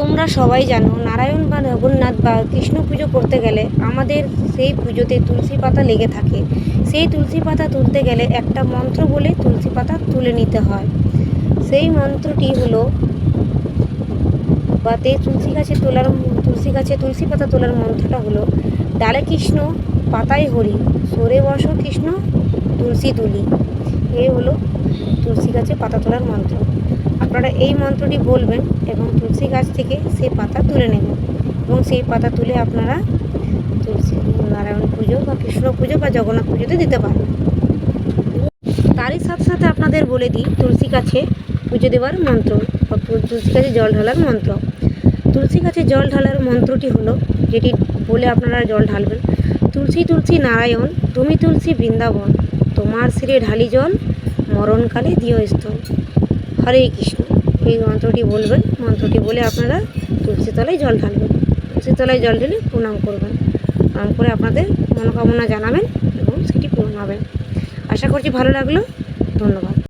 তোমরা সবাই জানো, নারায়ণ বা জগন্নাথ বা কৃষ্ণ পুজো করতে গেলে আমাদের সেই পুজোতে তুলসী পাতা লেগে থাকে। সেই তুলসী পাতা তুলতে গেলে একটা মন্ত্র বলে তুলসী পাতা তুলে নিতে হয়। সেই মন্ত্রটি হলো বা তে তুলসী গাছে তোলার তুলসী গাছে তুলসী পাতা তোলার মন্ত্রটা হলো, ডালে কৃষ্ণ, পাতায় হরি, সরে বস কৃষ্ণ, তুলসী তুলি। এই হলো তুলসী গাছে পাতা তোলার মন্ত্র। আপনারা এই মন্ত্রটি বলবেন এবং তুলসী গাছ থেকে সেই পাতা তুলে নেবেন। এবং সেই পাতা তুলে আপনারা তুলসী নারায়ণ পুজো বা কৃষ্ণ পুজো বা জগন্নাথ পুজোতে দিতে পারেন তারই সাথে সাথে আপনাদের বলে দিই, তুলসী গাছে পুজো দেওয়ার মন্ত্র তুলসী গাছে জল ঢালার মন্ত্র। তুলসী গাছে জল ঢালার মন্ত্রটি হলো, যেটি বলে আপনারা জল ঢালবেন, তুলসী তুলসী নারায়ণ, তুমি তুলসী বৃন্দাবন, তোমার শিরে ঢালি জল, মরণকালে দিও স্থল। হরে কৃষ্ণ। এই মন্ত্রটি বলবেন, মন্ত্রটি বলে আপনারা তুলসী তলায় জল ঢালবেন। তুলসী তলায় জল ঢেলে প্রণাম করবেন। প্রণাম করে আপনাদের মনোকামনা জানাবেন এবং সেটি পূরণ হবে। আশা করছি ভালো লাগল। ধন্যবাদ।